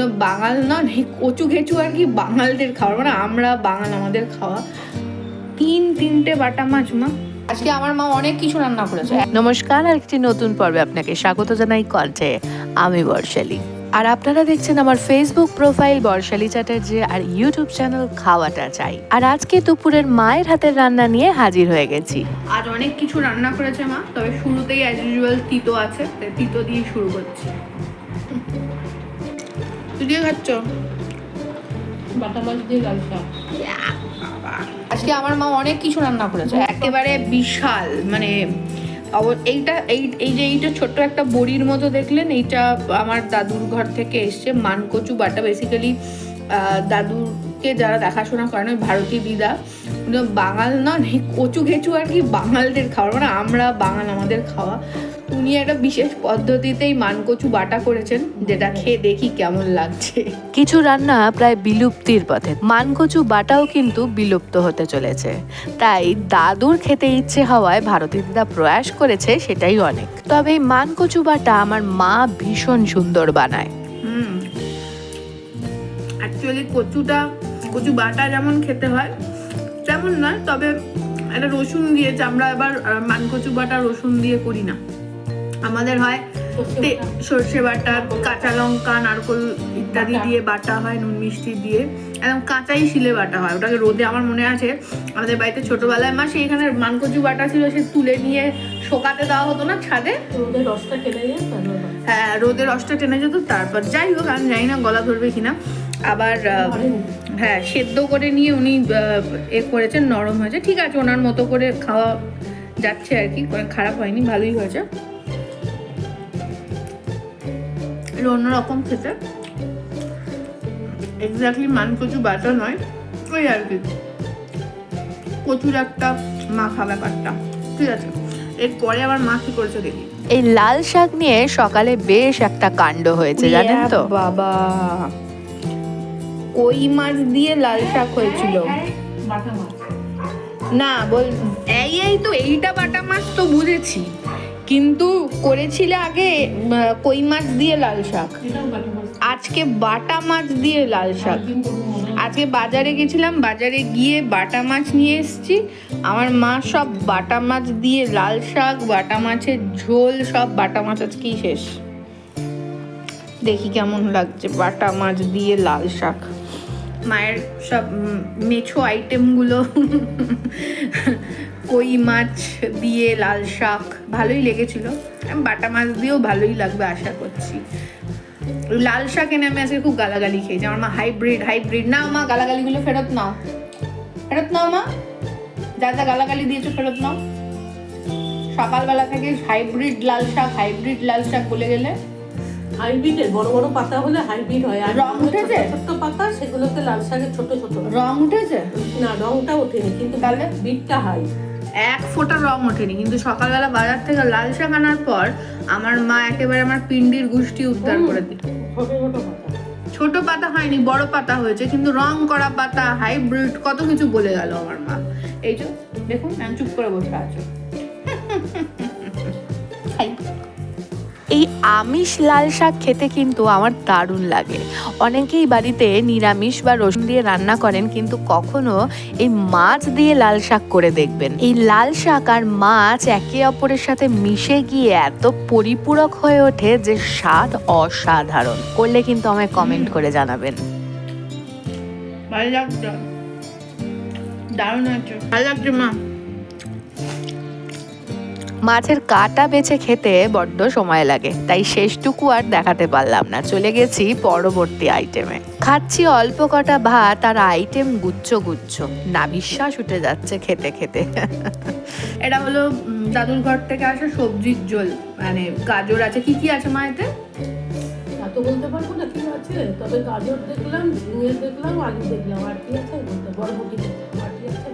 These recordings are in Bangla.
বাঙাল না কচু ঘেচু আর কি বাঙালদের খাবার মানে আমরা বাঙাল আমাদের খাওয়া। তিন তিনটে বাটা মাছ মা। আজকে আমার মা অনেক কিছু রান্না করেছে। নমস্কার আর একটি নতুন পর্বে আপনাকে স্বাগত জানাই কণ্ঠে। আমি বর্ষালী। আর আপনারা দেখছেন আমার ফেসবুক প্রোফাইল বর্ষালী চ্যাটার্জি আর ইউটিউব চ্যানেল খাওয়াটা চাই। আর আজকে দুপুরের মায়ের হাতের রান্না নিয়ে হাজির হয়ে গেছি। আজ অনেক কিছু রান্না করেছে মা তবে শুরুতেই অ্যাজ ইউজুয়াল তিতো আছে তিতো দিয়ে শুরু করছি। দিয়ে খাচ্ছ? বাটা মাছ দিয়ে লাল শাক। আজকে আমার মা অনেক কিছু রান্না করেছে। একেবারে বিশাল মানে এইটা এই এই যে এইটা ছোট্ট একটা বড়ির মতো দেখলেন এইটা আমার দাদুর ঘর থেকে এসছে মানকচু বাটা। বেসিক্যালি দাদুকে যারা দেখাশোনা করেন ওই ভারতী দিদা বাঙাল নন কচু ঘেচু আর কি বাঙালদের খাবার মানে আমরা বাঙাল আমাদের খাওয়া। উনি একটা বিশেষ পদ্ধতিতেই মানকচু বাটা করেছেন যেটা খেয়ে দেখি কেমন লাগছে। কিছু রান্না প্রায় বিলুপ্তির পথে। মানকচু বাটাও কিন্তু বিলুপ্ত হতে চলেছে। তাই দাদুর খেতে ইচ্ছে হওয়ায় ভারতী দিদা প্রয়াস করেছে সেটাই অনেক। তবে এই মানকচু বাটা আমার মা ভীষণ সুন্দর বানায়। হুম। অ্যাকচুয়ালি কচুটা কচু বাটা যেমন খেতে হয় তেমন নয় তবে একটা রসুন দিয়েছে আমরা এবার মানকচু বাটা রসুন দিয়ে করি না। আমাদের হয় সর্ষে বাটা। কাঁচা লঙ্কা নারকোল ইত্যাদি দিয়ে বাটা হয় নুন মিষ্টি দিয়ে। একদম কাঁচাই শিলে বাটা হয়। ওটাকে রোদে আমার মনে আছে আমাদের বাড়িতে ছোটোবেলায় মা সেইখানে মানকচু বাটা ছিল সে তুলে নিয়ে শোকাতে দেওয়া হতো না ছাদে। ওদের রসটা তারপর বাটা। হ্যাঁ রোদের রসটা টেনে যেত তারপর যাই হোক আমি জানি না গলা ধরবে কিনা। আবার হ্যাঁ সেদ্ধ করে নিয়ে উনি এ করেছেন নরম হয়েছে। ঠিক আছে ওনার মতো করে খাওয়া যাচ্ছে আর কি খারাপ হয়নি ভালোই হয়েছে। এটা অন্যরকম খেতে। এক্স্যাক্টলি মানকচু বাটা নয় ওই আর কি। কচুর একটা মাখা ব্যাপারটা ঠিক আছে? এরপরে আবার মা কি করেছে দেখি। এই লাল শাক নিয়ে সকালে বেশ একটা কাণ্ড হয়েছে জানেন তো? বাবা। কই মাছ দিয়ে লাল শাক হয়েছিল? না বল এই এই তো এইটা বাটা মাছ তো বুঝেছি। কিন্তু করেছিলে আগে কই মাছ দিয়ে লাল শাক? আজকে বাটা মাছ দিয়ে লাল শাক। আজকে বাজারে গেছিলাম, বাজারে গিয়ে বাটা মাছ নিয়ে এসেছি। আমার মা সব বাটা মাছ দিয়ে লাল শাক, বাটা মাছের ঝোল, সব বাটা মাছ আজকেই শেষ। দেখি কেমন লাগছে বাটা মাছ দিয়ে লাল শাক। মায়ের সব মেছো আইটেমগুলো, কই মাছ দিয়ে লাল শাক। ভালোই লেগেছিল। আমি বাটা মাছ দিয়েও ভালোই লাগবে আশা করছি। লাল শাক এনে আমি আজকে খুব গালাগালি খেয়েছি। আমার মা হাইব্রিড হাইব্রিড না মা গালাগালিগুলো ফেরত নাও। ফেরত নাও মা। যা যা গালাগালি দিয়েছ ফেরত নাও। সকালবেলা থেকে হাইব্রিড লাল শাক হাইব্রিড লাল শাক বলে গেলে। হাইব্রিডের বড় বড় পাতা হলে হাইব্রিড হয়। আর রং উঠেছে? ছোট ছোট পাতা সেগুলোতে লাল শাকের ছোট ছোট। রং উঠেছে? না রংটা ওঠেনি কিন্তু তাহলে? বিটটা হাই এক ফোঁটা রং ওঠেনি কিন্তু সকালবেলা বাজার থেকে লাল শাক আনার পর আমার মা একেবারে আমার পিন্ডির গুষ্টি উদ্ধার করে দিল। ছোট ছোট পাতা। হয়নি বড় পাতা হয়েছে কিন্তু রং করা পাতা হাইব্রিড কত কিছু বলে গেল আমার মা। এই যে দেখুন চুপ করে বসে আছো। এই আমিষ লাল শাক খেতে কিন্তু আমার দারুণ লাগে। অনেকেই বাড়িতে নিরামিষ বা রসুন দিয়ে রান্না করেন, কিন্তু কখনো এই মাছ দিয়ে লাল শাক করে দেখবেন। এই লাল শাক আর মাছ একে অপরের সাথে মিশে গিয়ে এত পরিপূরক হয়ে ওঠে যে স্বাদ অসাধারণ। করলে কিন্তু আমায় কমেন্ট করে জানাবেন। ভালো লাগছে। দারুণ ভালো লাগছে, মা। মাছের কাটা বেছে খেতে বড্ড সময় লাগে তাই শেষটুকু আর দেখাতে পারলাম না। চলে গেছি পরবর্তী আইটেমে খাচ্ছি অল্প কটা ভাত আর আইটেম গুচ্ছ গুচ্ছ। না বিশ্বাস উঠে যাচ্ছে খেতে খেতে। এটা হলো দাদুর ঘর থেকে আসা সবজির ঝোল। মানে গাজর আছে। কি কি আছে মা এতে? তো বলতে পারব না কি আছে? তবে গাজর দেখলাম ঝিঙে দেখলাম আলু দেখলাম। আর কি আছে বলতে? বরবটি দেখলাম। আর কি আছে।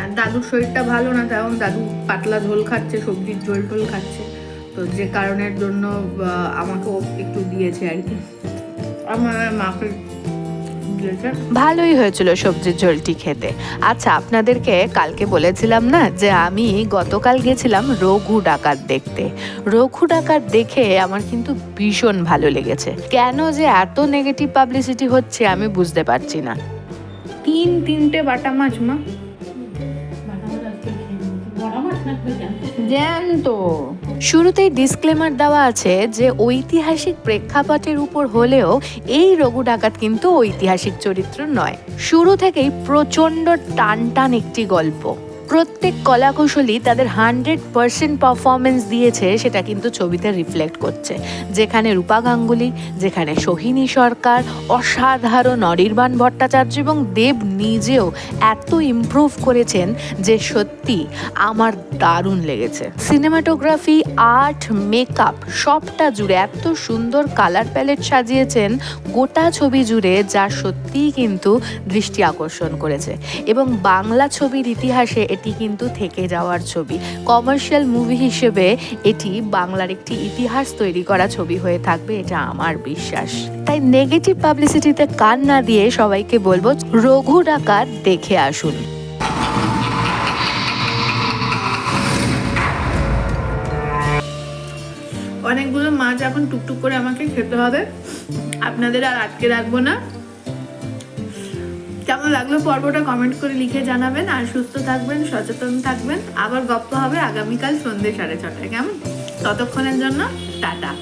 হ্যাঁ দাদুর শরীরটা ভালো না তেমন দাদু পাতলা ঝোল খাচ্ছে সবজির ঝোল টোল খাচ্ছে। তো যে কারণের জন্য আমাকেও একটু দিয়েছে আর কি। আমার মাকে ভালোই হয়েছিল সবজির ঝোলটি খেতে। আচ্ছা আপনাদেরকে কালকে বলেছিলাম না যে আমি গতকাল গেছিলাম রঘু ডাকাত দেখতে। রঘু ডাকাত দেখে আমার কিন্তু ভীষণ ভালো লেগেছে। কেন যে এত নেগেটিভ পাবলিসিটি হচ্ছে আমি বুঝতে পারছি না। তিন তিনটে বাটা মাছ মা। জ্যান্ত। শুরুতেই ডিসক্লেমার দেওয়া আছে যে ঐতিহাসিক প্রেক্ষাপটের উপর হলেও এই রঘু ডাকাত কিন্তু ঐতিহাসিক চরিত্র নয় শুরু থেকেই প্রচণ্ড টান টান একটি গল্প প্রত্যেক কলাকুশলী তাদের হান্ড্রেড পার্সেন্ট পারফরমেন্স দিয়েছে, সেটা কিন্তু ছবিতে রিফ্লেক্ট করছে। যেখানে রূপা গাঙ্গুলি, যেখানে সোহিনী সরকার, অসাধারণ অনির্বাণ ভট্টাচার্য এবং দেব নিজেও এত ইমপ্রুভ করেছেন যে সত্যি আমার দারুণ লেগেছে। সিনেমাটোগ্রাফি আর্ট মেকআপ সবটা জুড়ে এত সুন্দর কালার প্যালেট সাজিয়েছেন গোটা ছবি জুড়ে, যা সত্যিই কিন্তু দৃষ্টি আকর্ষণ করেছে। এবং বাংলা ছবির ইতিহাসে এটি কিন্তু থেকে যাওয়ার ছবি। কমার্শিয়াল মুভি হিসেবে এটি বাংলার একটি ইতিহাস তৈরি করা ছবি হয়ে থাকবে, এটা আমার বিশ্বাস। তাই নেগেটিভ পাবলিসিটিতে কান না দিয়ে সবাইকে বলব, রঘু ডাকাত দেখে আসুন। অনেকগুলো মাছ এখন টুকটুক করে আমাকে খেতে হবে। আপনাদের আর আটকে রাখব না। কেমন লাগল পর্বটা কমেন্ট করে লিখে জানাবেন আর সুস্থ থাকবেন, সচেতন থাকবেন। আবার গপ্প হবে আগামীকাল সন্ধ্যে সাড়ে ছটায়, কেমন? ততক্ষণের জন্য টাটা।